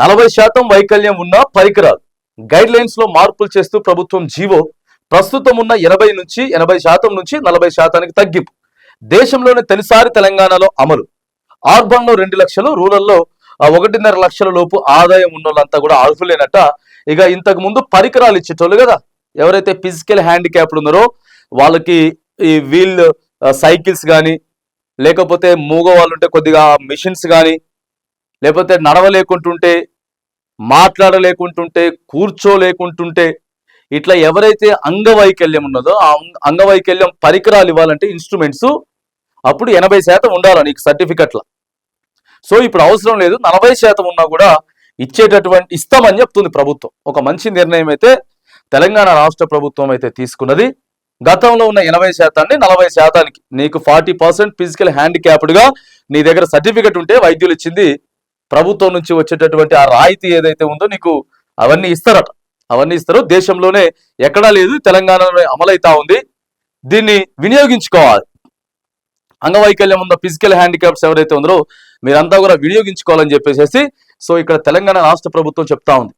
నలభై శాతం వైకల్యం ఉన్న పరికరాలు. గైడ్ లైన్స్లో మార్పులు చేస్తూ ప్రభుత్వం జీవో ప్రస్తుతం ఉన్న ఎనభై నుంచి ఎనభై శాతం నుంచి నలభై శాతానికి తగ్గింపు. దేశంలోనే తొలిసారి తెలంగాణలో అమలు. అర్బన్లో రెండు లక్షలు రూరల్లో ఒకటిన్నర లక్షల లోపు ఆదాయం ఉన్న వాళ్ళంతా కూడా అర్హులేనట. ఇక ఇంతకు ముందు పరికరాలు ఇచ్చేటోళ్ళు కదా. ఎవరైతే ఫిజికల్ హ్యాండిక్యాప్డ్ ఉన్నారో వాళ్ళకి ఈ వీల్ సైకిల్స్ కానీ లేకపోతే మూగ వాళ్ళు ఉంటే కొద్దిగా మిషన్స్ కానీ లేకపోతే నడవలేకుంటుంటే మాట్లాడలేకుంటుంటే కూర్చోలేకుంటుంటే ఇట్లా ఎవరైతే అంగవైకల్యం ఉన్నదో ఆ అంగవైకల్యం పరికరాలు ఇవ్వాలంటే ఇన్స్ట్రుమెంట్స్ అప్పుడు ఎనభై శాతం ఉండాలి నీకు సర్టిఫికెట్ల సో ఇప్పుడు అవసరం లేదు నలభై శాతం ఉన్నా కూడా ఇచ్చేటటువంటి ఇస్తామని చెప్తుంది ప్రభుత్వం. ఒక మంచి నిర్ణయం అయితే తెలంగాణ రాష్ట్ర ప్రభుత్వం అయితే తీసుకున్నది. గతంలో ఉన్న ఎనభై శాతాన్ని నలభై శాతానికి నీకు ఫార్టీ పర్సెంట్ ఫిజికల్ హ్యాండిక్యాప్డ్గా నీ దగ్గర సర్టిఫికెట్ ఉంటే వైద్యులు ఇచ్చింది ప్రభుత్వం నుంచి వచ్చేటటువంటి ఆ రాయితీ ఏదైతే ఉందో నీకు అవన్నీ ఇస్తారట. అవన్నీ ఇస్తారు. దేశంలోనే ఎక్కడా లేదు. తెలంగాణలో అమలైతా ఉంది. దీన్ని వినియోగించుకోవాలి. అంగవైకల్యం ఉన్న ఫిజికల్ హ్యాండిక్యాప్స్ ఎవరైతే ఉందో మీరంతా కూడా వినియోగించుకోవాలని చెప్పేసి సో ఇక్కడ తెలంగాణ రాష్ట్ర ప్రభుత్వం చెప్తా ఉంది.